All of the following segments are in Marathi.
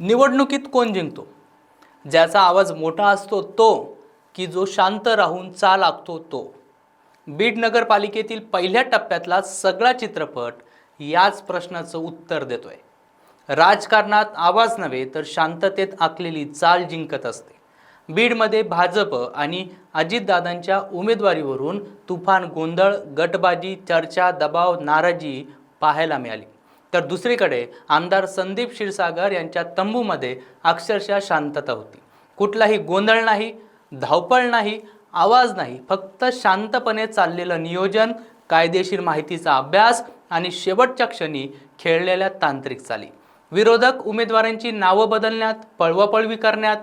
निवडणुकीत कोण जिंकतो? ज्याचा आवाज मोठा असतो तो की जो शांत राहून चाल आखतो तो. बीड नगरपालिकेतील पहिल्या टप्प्यातला सगळा चित्रपट याच प्रश्नाचं उत्तर देतोय. राजकारणात आवाज नव्हे तर शांततेत आखलेली चाल जिंकत असते. बीडमध्ये भाजप आणि अजितदादांच्या उमेदवारीवरून तुफान गोंधळ गटबाजी चर्चा दबाव नाराजी पाहायला मिळाली. तर दुसरीकडे आमदार संदीप क्षीरसागर यांच्या तंबूमध्ये अक्षरशः शांतता होती. कुठलाही गोंधळ नाही धावपळ नाही आवाज नाही फक्त शांतपणे चाललेलं नियोजन कायदेशीर माहितीचा अभ्यास आणि शेवटच्या क्षणी खेळलेल्या तांत्रिक चाली. विरोधक उमेदवारांची नावं बदलण्यात पळवापळवी करण्यात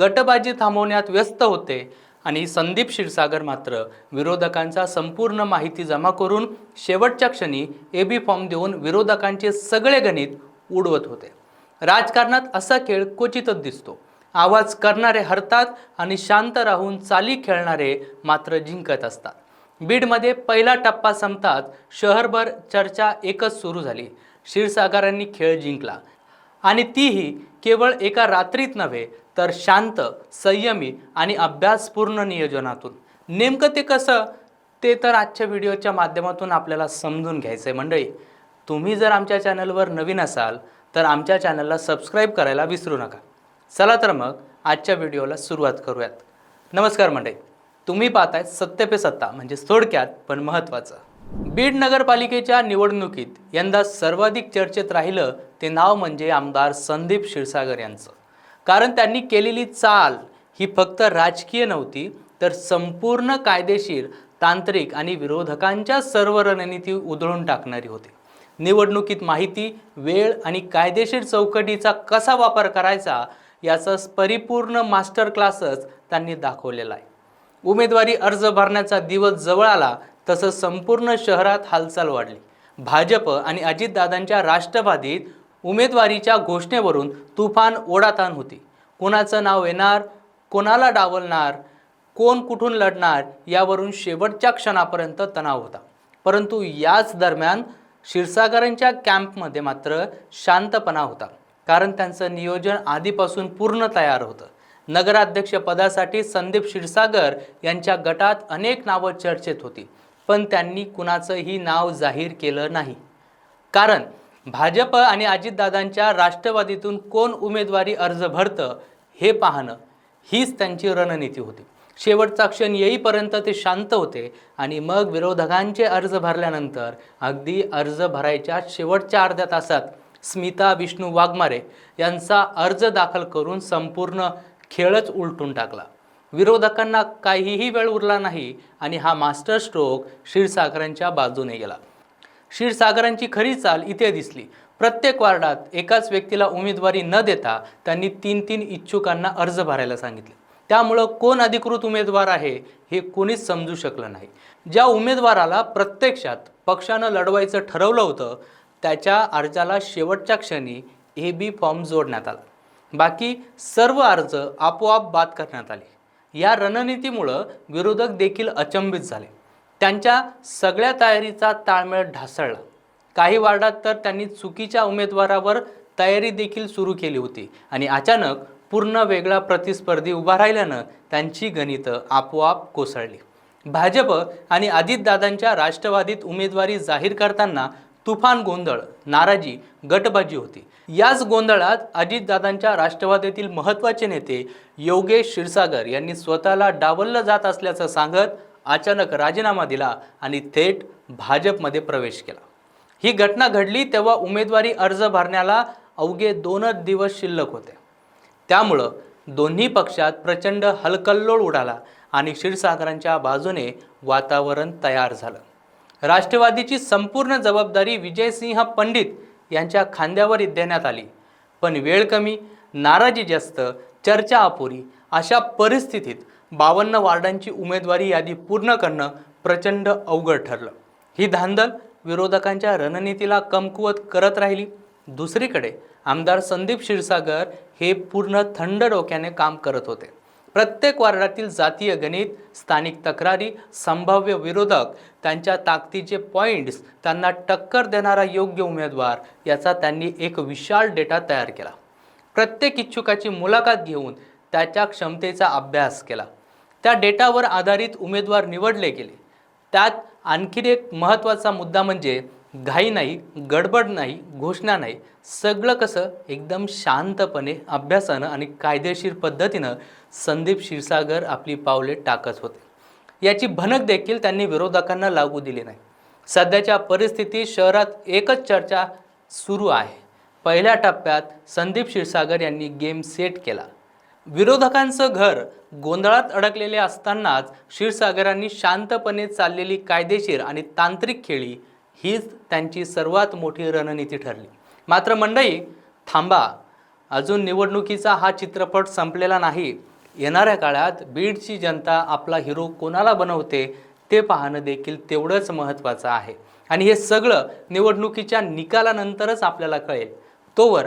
गटबाजी थांबवण्यात व्यस्त होते. आणि संदीप क्षीरसागर मात्र विरोधकांचा संपूर्ण माहिती जमा करून शेवटच्या क्षणी ए बी फॉर्म देऊन विरोधकांचे सगळे गणित उडवत होते. राजकारणात असा खेळ क्वचितच दिसतो. आवाज करणारे हरतात आणि शांत राहून चाली खेळणारे मात्र जिंकत असतात. बीडमध्ये पहिला टप्पा संपताच शहरभर चर्चा एकच सुरू झाली. क्षीरसागरांनी खेळ जिंकला. आणि तीही केवळ एका रात्रीत नव्हे तर शांत संयमी आणि अभ्यासपूर्ण नियोजनातून. नेमकं ते कसं ते तर आजच्या व्हिडिओच्या माध्यमातून आपल्याला समजून घ्यायचं आहे मंडळी. तुम्ही जर आमच्या चॅनलवर नवीन असाल तर आमच्या चॅनलला सबस्क्राईब करायला विसरू नका. चला तर मग आजच्या व्हिडिओला सुरुवात करूयात. नमस्कार मंडळी. तुम्ही पाहताय सत्य पे सत्ता म्हणजे थोडक्यात पण महत्त्वाचं. बीड नगरपालिकेच्या निवडणुकीत यंदा सर्वाधिक चर्चेत राहिलं ते नाव म्हणजे आमदार संदीप क्षीरसागर यांचं. कारण त्यांनी केलेली चाल ही फक्त राजकीय नव्हती तर संपूर्ण कायदेशीर तांत्रिक आणि विरोधकांच्या सर्व रणनीती उधळून टाकणारी होती. निवडणुकीत माहिती वेळ आणि कायदेशीर चौकटीचा कसा वापर करायचा याचा परिपूर्ण मास्टर क्लासच त्यांनी दाखवलेला आहे. उमेदवारी अर्ज भरण्याचा दिवस जवळ आला तसं संपूर्ण शहरात हालचाल वाढली. भाजप आणि अजितदादांच्या राष्ट्रवादीत उमेदवारीच्या घोषणेवरून तुफान ओढाताण होती. कोणाचं नाव येणार कोणाला डावलणार कोण कुठून लढणार यावरून शेवटच्या क्षणापर्यंत तणाव होता. परंतु याच दरम्यान क्षीरसागरांच्या कॅम्पमध्ये मात्र शांतपणा होता कारण त्यांचं नियोजन आधीपासून पूर्ण तयार होतं. नगराध्यक्षपदासाठी संदीप क्षीरसागर यांच्या गटात अनेक नावं चर्चेत होती पण त्यांनी कुणाचंही नाव जाहीर केलं नाही. कारण भाजप आणि अजितदादांच्या राष्ट्रवादीतून कोण उमेदवारी अर्ज भरतं हे पाहणं हीच त्यांची रणनीती होती. शेवटचा क्षण येईपर्यंत ते शांत होते आणि मग विरोधकांचे अर्ज भरल्यानंतर अगदी अर्ज भरायच्या शेवटच्या अर्ध्या तासात स्मिता विष्णू वाघमारे यांचा अर्ज दाखल करून संपूर्ण खेळच उलटून टाकला. विरोधकांना काहीही वेळ उरला नाही आणि हा मास्टर स्ट्रोक क्षीरसागरांच्या बाजूने गेला. क्षीरसागरांची खरी चाल इथे दिसली. प्रत्येक वार्डात एकाच व्यक्तीला उमेदवारी न देता त्यांनी तीन तीन इच्छुकांना अर्ज भरायला सांगितले. त्यामुळं कोण अधिकृत उमेदवार आहे हे कोणीच समजू शकलं नाही. ज्या उमेदवाराला प्रत्यक्षात पक्षानं लढवायचं ठरवलं होतं त्याच्या अर्जाला शेवटच्या क्षणी ए बी फॉर्म जोडण्यात आला. बाकी सर्व अर्ज आपोआप बाद करण्यात आले. या रणनीतीमुळं विरोधक देखील अचंबित झाले. त्यांच्या सगळ्या तयारीचा ताळमेळ ढासळला. काही वार्डात तर त्यांनी चुकीच्या उमेदवारावर तयारी देखील सुरू केली होती आणि अचानक पूर्ण वेगळा प्रतिस्पर्धी उभा राहिल्यानं त्यांची गणितं आपोआप कोसळली. भाजप आणि अजितदादांच्या राष्ट्रवादीत उमेदवारी जाहीर करताना तुफान गोंधळ नाराजी गटबाजी होती. याच गोंधळात अजितदादांच्या राष्ट्रवादीतील महत्त्वाचे नेते योगेश क्षीरसागर यांनी स्वतःला डावललं जात असल्याचं सांगत अचानक राजीनामा दिला आणि थेट भाजपमध्ये प्रवेश केला. ही घटना घडली तेव्हा उमेदवारी अर्ज भरण्याला अवघे दोनच दिवस शिल्लक होते. त्यामुळं दोन्ही पक्षात प्रचंड हलकल्लोळ उडाला आणि क्षीरसागरांच्या बाजूने वातावरण तयार झालं. राष्ट्रवादीची संपूर्ण जबाबदारी विजयसिंह पंडित यांच्या खांद्यावर देण्यात आली. पण वेळ कमी नाराजी जास्त चर्चा अपुरी अशा परिस्थितीत बावन्न वार्डांची उमेदवारी यादी पूर्ण करणं प्रचंड अवघड ठरलं. ही धांदल विरोधकांच्या रणनीतीला कमकुवत करत राहिली. दुसरीकडे आमदार संदीप क्षीरसागर हे पूर्ण थंड डोक्याने काम करत होते. प्रत्येक वार्डातील जातीय गणित स्थानिक तक्रारी संभाव्य विरोधक त्यांच्या ताकदीचे पॉईंट्स त्यांना टक्कर देणारा योग्य उमेदवार याचा त्यांनी एक विशाल डेटा तयार केला. प्रत्येक इच्छुकाची मुलाखत घेऊन त्याच्या क्षमतेचा अभ्यास केला. त्या डेटावर आधारित उमेदवार निवडले गेले. त्यात आणखीन एक महत्त्वाचा मुद्दा म्हणजे घाई नाही गडबड नाही घोषणा नाही सगळं कसं एकदम शांतपणे अभ्यासानं आणि कायदेशीर पद्धतीनं संदीप क्षीरसागर आपली पावले टाकत होते. याची भनक देखील त्यांनी विरोधकांना लागू दिली नाही. सध्याच्या परिस्थितीत शहरात एकच चर्चा सुरू आहे. पहिल्या टप्प्यात संदीप क्षीरसागर यांनी गेम सेट केला. विरोधकांचं घर गोंधळात अडकलेले असतानाच क्षीरसागरांनी शांतपणे चाललेली कायदेशीर आणि तांत्रिक खेळी हीच त्यांची सर्वात मोठी रणनीती ठरली. मात्र मंडई थांबा. अजून निवडणुकीचा हा चित्रपट संपलेला नाही. येणाऱ्या काळात बीडची जनता आपला हिरो कोणाला बनवते ते पाहणं देखील तेवढंच महत्त्वाचं आहे. आणि हे सगळं निवडणुकीच्या निकालानंतरच आपल्याला कळेल. तोवर